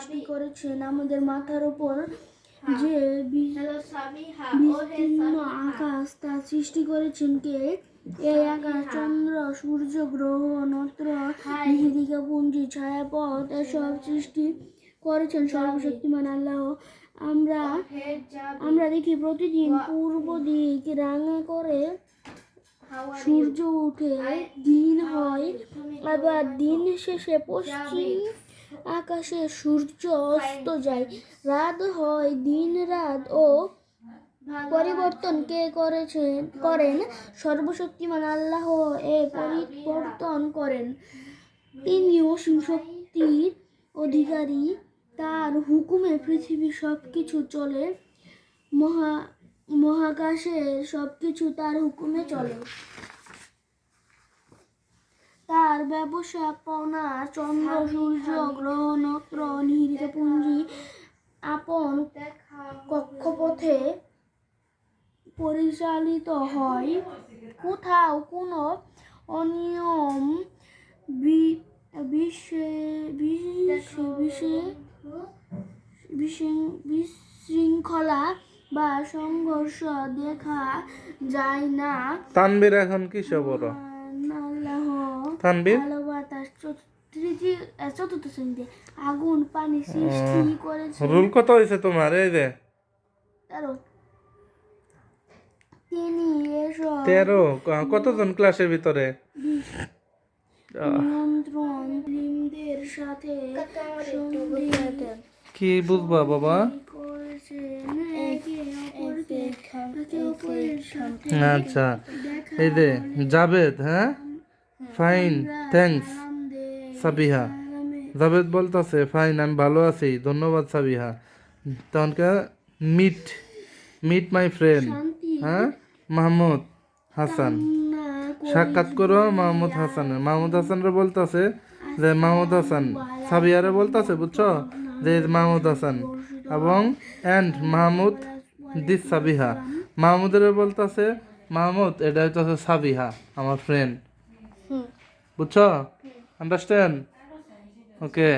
সৃষ্টি করেছেন আমাদের মাথার উপর যে বি- বিস্তীর্ণ আকাশ তা সৃষ্টি করেছেন কে? এই আকাশ চন্দ্র সূর্য গ্রহ নত্র নিহিরিকা পুঞ্জি ছায়াপথ এসব সৃষ্টি করেছেন সর্বশক্তিমান আল্লাহ। আমরা আমরা দেখি প্রতিদিন পূর্ব দিক রাঙা করে সূর্য উঠে দিন হয় আবার দিন শেষে পশ্চিম আকাশে সূর্য অস্ত যায় রাত হয় দিন রাত ও পরিবর্তন কে করেছেন? করেন। সর্বশক্তিমান আল্লাহ এ পরিবর্তন করেন। তিনি অসীম শক্তির অধিকারী। তার হুকুমে পৃথিবী সব কিছু চলে। মহা মহাকাশে সব কিছু তার হুকুমে চলে। তার ব্যবস্থাপনা চন্দ্র সূর্য গ্রহ নক্ষত্র নিহিরিত পুঞ্জি আপন কক্ষপথে পরিচালিত হয়। কোথাও কোনো অনিয়ম বিশৃঙ্খলা বা সংঘর্ষ দেখা যায় না। তানবীর এখন বড়? আল্লাহ তানবীর আগুন পানি সৃষ্টি করেছে। রুল কত হয়েছে তোমার এই যে? তেরো। তিনি তেরো কতজন ক্লাসের ভিতরে? নিয়ন্ত্রণ সাথে কি বুঝবা বাবা? আচ্ছা এই যে জাবেদ হ্যাঁ? ফাইন থ্যাঙ্কস আমাদের সাবিহা জাভেদ বলতেছে ফাইন আমি ভালো আছি। ধন্যবাদ সাবিহা। তখন কে মিট মিট মাই ফ্রেন্ড হ্যাঁ? মাহমুদ হাসান। সাক্ষাৎ করো মাহমুদ হাসানের মাহমুদ হাসানরে বলতেছে যে মাহমুদ হাসান। সাবিয়ারে বলতেছে বুঝছ? যে মাহমুদ হাসান। এবং অ্যান্ড মাহমুদ দিস সাবিহা। মাহমুদের বলতেছে মাহমুদ এটা হচ্ছে সাবিহা আমার ফ্রেন্ড বুঝছ? আন্ডারস্ট্যান্ড ওকে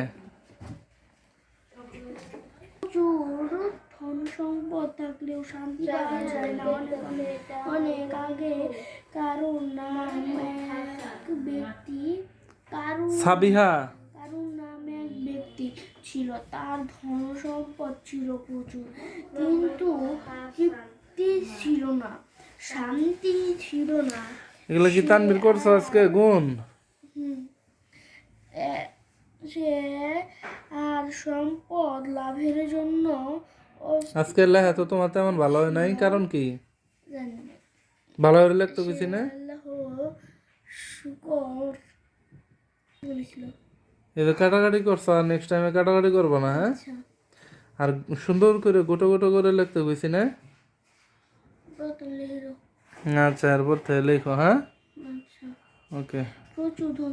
সম্পদ থাকলেও শান্তি পাওয়া যায় না অনেক অনেক আগে কারুর নাম এক ব্যক্তি কারুর সাবিহা। কারুর নাম এক ব্যক্তি ছিল তার ধন সম্পদ ছিল প্রচুর কিন্তু তৃপ্তি ছিল না শান্তি ছিল না এগুলো কি তানবির করছ আজকে? গুণ। সে আর সম্পদ লাভের জন্য আজকের লেখা তো তোমার তেমন ভালো হয় নাই কারণ কি। ভালো হয়ে লিখতো কিছু না? শুকর। এই কাটাকাটি করছ আর নেক্সট টাইমে কাটাকাটি করব না হ্যাঁ? আচ্ছা। আর সুন্দর করে গোটো গোটো করে লিখতে কইছি না? আচ্ছা এরপর থেকে লেখো হ্যাঁ? আচ্ছা। ওকে প্রচুর ধন